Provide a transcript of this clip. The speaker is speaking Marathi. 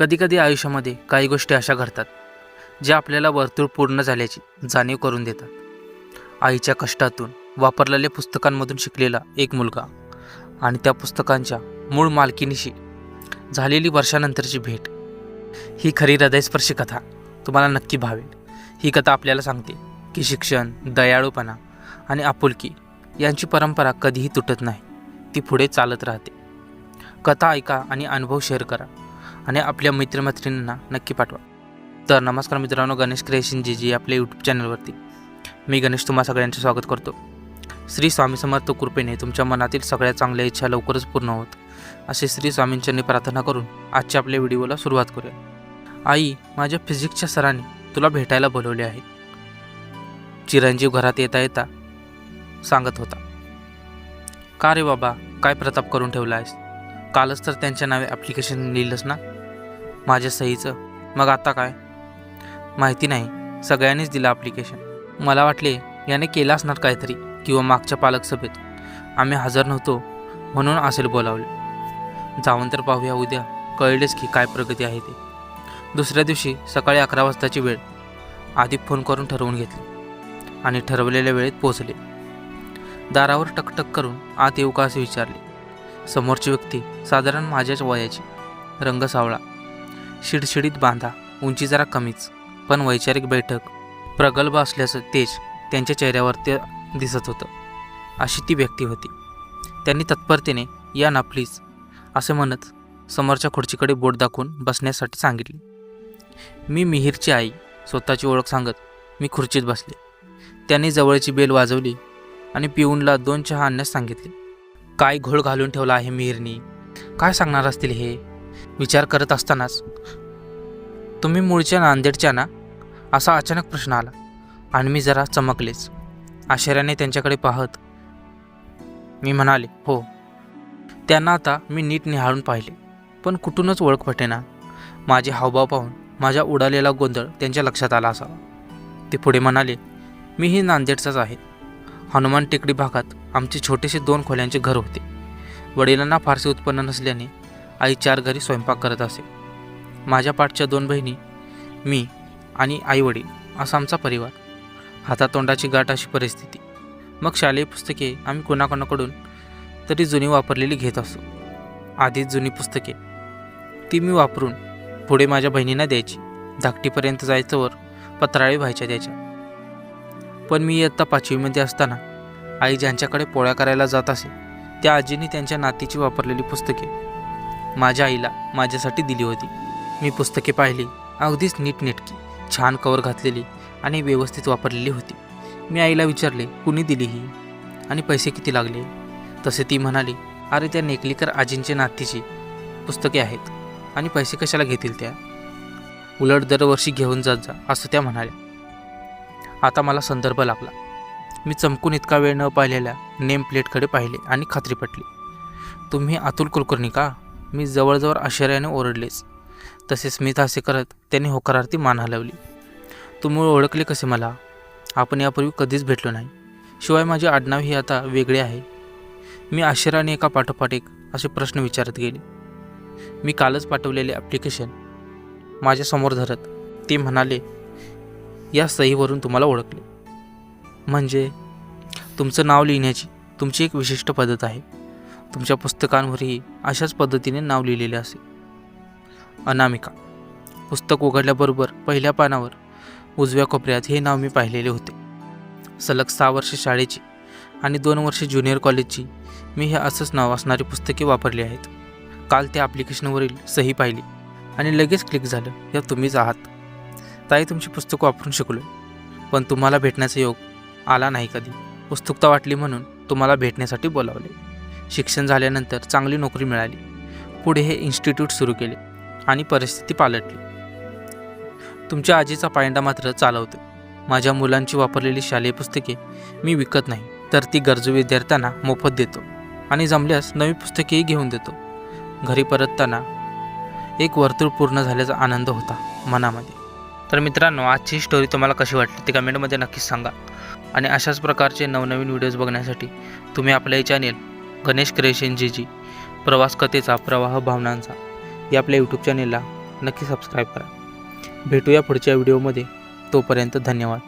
कधीकधी आयुष्यामध्ये काही गोष्टी अशा घडतात ज्या आपल्याला वर्तुळ पूर्ण झाल्याची जाणीव करून देतात. आईच्या कष्टातून वापरलेल्या पुस्तकांमधून शिकलेला एक मुलगा आणि त्या पुस्तकांच्या मूळ मालकीनीशी झालेली वर्षानंतरची भेट. ही खरी हृदयस्पर्शी कथा तुम्हाला नक्की भावेल. ही कथा आपल्याला सांगते की शिक्षण दयाळूपणा आणि आपुलकी यांची परंपरा कधीही तुटत नाही ती पुढे चालत राहते. कथा ऐका आणि अनुभव शेअर करा. आणि आपल्या मित्रमैत्रिणींना नक्की पाठवा. तर नमस्कार मित्रांनो गणेश क्रिएशन जी जी आपल्या यूट्यूब चॅनलवरती मी गणेश तुम्हा सगळ्यांचे स्वागत करतो. श्री स्वामी समर्थ कृपेने तुमच्या मनातील सगळ्या चांगल्या इच्छा लवकरच पूर्ण होत. असे श्री स्वामींच्यांनी प्रार्थना करून आजच्या आपल्या व्हिडिओला सुरुवात करूया. आई माझ्या फिजिक्सच्या सरांनी तुला भेटायला बोलवले आहे. चिरंजीव घरात येता येता सांगत होता. का रे बाबा काय प्रताप करून ठेवला आहेस? कालच तर त्यांच्या नावे ॲप्लिकेशन लिहिलंस ना? माझ्या सहीचं. मग आता काय? माहिती नाही. सगळ्यांनीच दिलं ॲप्लिकेशन मला वाटले याने केलं असणार काहीतरी किंवा मागच्या पालक सभेत. आम्ही हजर नव्हतो म्हणून असेल बोलावले. जाऊन तर पाहूया उद्या. कळलेच की काय प्रगती आहे ते. दुसऱ्या दिवशी सकाळी अकरा वाजताची वेळ. आधी फोन करून ठरवून घेतली. आणि ठरवलेल्या वेळेत पोहोचले. दारावर टकटक करून आत येऊ का असे विचारले. समोरची व्यक्ती साधारण माझ्याच वयाची. रंग सावळा. शिडशिडीत बांधा. उंची जरा कमीच. पण वैचारिक बैठक. प्रगल्भ असल्याचं तेज त्यांच्या चेहऱ्यावर ते दिसत होतं. अशी ती व्यक्ती होती. त्यांनी तत्परतेने या ना प्लीज असे म्हणत समोरच्या खुर्चीकडे बोट दाखवून बसण्यासाठी सांगितले. मी मिहीरची आई स्वतःची ओळख सांगत मी खुर्चीत बसले. त्यांनी जवळची बेल वाजवली आणि पिऊनला दोन चहा आणण्यास सांगितले. काय घोळ घालून ठेवला आहे मिहीरनी काय सांगणार असतील हे? विचार करत असतानाच तुम्ही मूळच्या नांदेडच्या ना? असा अचानक प्रश्न आला आणि मी जरा चमकलेच. आश्चर्याने त्यांच्याकडे पाहत मी म्हणाले हो. त्यांना आता मी नीट निहाळून पाहिले पण कुठूनच ओळख पटेना. माझे हावभाव पाहून माझ्या उडालेला गोंधळ त्यांच्या लक्षात आला असावा. ते पुढे म्हणाले मी ही नांदेडचाच आहे. हनुमान टेकडी भागात आमचे छोटेसे दोन खोल्यांचे घर होते. वडिलांना फारसे उत्पन्न नसल्याने आई चार घरी स्वयंपाक करत असे. माझ्या पाठच्या दोन बहिणी मी आणि आईवडील असा आमचा परिवार. हातातोंडाची गाठ अशी परिस्थिती. मग शालेय पुस्तके आम्ही कोणाकोणाकडून तरी जुनी वापरलेली घेत असतो आधीच जुनी पुस्तके. ती मी वापरून पुढे माझ्या बहिणींना द्यायची. धाकटीपर्यंत जायचंवर पत्राळी व्हायच्या द्यायच्या पण मी इयत्ता पाचवीमध्ये असताना आई ज्यांच्याकडे पोळ्या करायला जात असे त्या आजीने त्यांच्या नातीची वापरलेली पुस्तके माझ्या आईला माझ्यासाठी दिली होती. मी पुस्तके पाहिली अगदीच नीटनेटकी छान कवर घातलेली आणि व्यवस्थित वापरलेली होती. मी आईला विचारले कुणी दिली ही? आणि पैसे किती लागले? तसे ती म्हणाली अरे त्या नेकलीकर आजींचे नातीची पुस्तके आहेत आणि पैसे कशाला घेतील त्या? उलट दरवर्षी घेऊन जात जा असं त्या म्हणाल्या. आता मला संदर्भ लागला मी चमकून इतका वेळ न पाहिलेल्या नेम प्लेटकडे पाहिले आणि खात्री पटली. तुम्ही अतुल कुलकर्णी का? मी जवळजवळ आश्चर्याने ओरडलेच. तसे स्मित हास्य करत त्यांनी होकारार्थी मान हलवली. तुम्ही ओळखले कसे मला? आपण यापूर्वी कधीच भेटलो नाही. शिवाय माझे आडनाव हे आता वेगळे आहे. मी आश्चर्याने एका पाठोपाठ एक असे प्रश्न विचारत गेले. मी कालच पाठवलेले ॲप्लिकेशन माझ्यासमोर धरत ते म्हणाले या सहीवरून तुम्हाला ओळखले. म्हणजे तुमचं नाव लिहिण्याची तुमची एक विशिष्ट पद्धत आहे. तुमच्या पुस्तकांवरही अशाच पद्धतीने नाव लिहिलेले असे. अनामिका पुस्तक उघडल्याबरोबर पहिल्या पानावर उजव्या कोपऱ्यात हे नाव मी पाहिलेले होते. सलग सहा वर्षे शाळेची आणि दोन वर्षे ज्युनियर कॉलेजची मी हे असंच नाव असणारी पुस्तके वापरली आहेत. काल त्या ॲप्लिकेशनवरील सही पाहिली आणि लगेच क्लिक झालं. या तुम्हीच आहात. ताई तुमची पुस्तकं वापरून शिकलो पण तुम्हाला भेटण्याचा योग आला नाही कधी. उत्सुकता वाटली म्हणून तुम्हाला भेटण्यासाठी बोलावले. शिक्षण झाल्यानंतर चांगली नोकरी मिळाली. पुढे हे इन्स्टिट्यूट सुरू केले आणि परिस्थिती पालटली. तुमच्या आजीचा पायंडा मात्र चालवतो. माझ्या मुलांची वापरलेली शालेय पुस्तके मी विकत नाही तर ती गरजू विद्यार्थ्यांना मोफत देतो आणि जमल्यास नवी पुस्तकेही घेऊन देतो. घरी परतताना एक वर्तुळ पूर्ण झाल्याचा आनंद होता मनामध्ये. तर मित्रांनो आजची स्टोरी तुम्हाला कशी वाटली ते कमेंटमध्ये नक्कीच सांगा. आणि अशाच प्रकारचे नवनवीन व्हिडिओज बघण्यासाठी तुम्ही आपल्या हे चॅनेल गणेश क्रिएशन जी जी प्रवास कथेचा प्रवाह भावनांचा या आपल्या यूट्यूब चॅनेलला नक्की सबस्क्राईब करा. भेटूया पुढच्या व्हिडिओमध्ये तोपर्यंत धन्यवाद.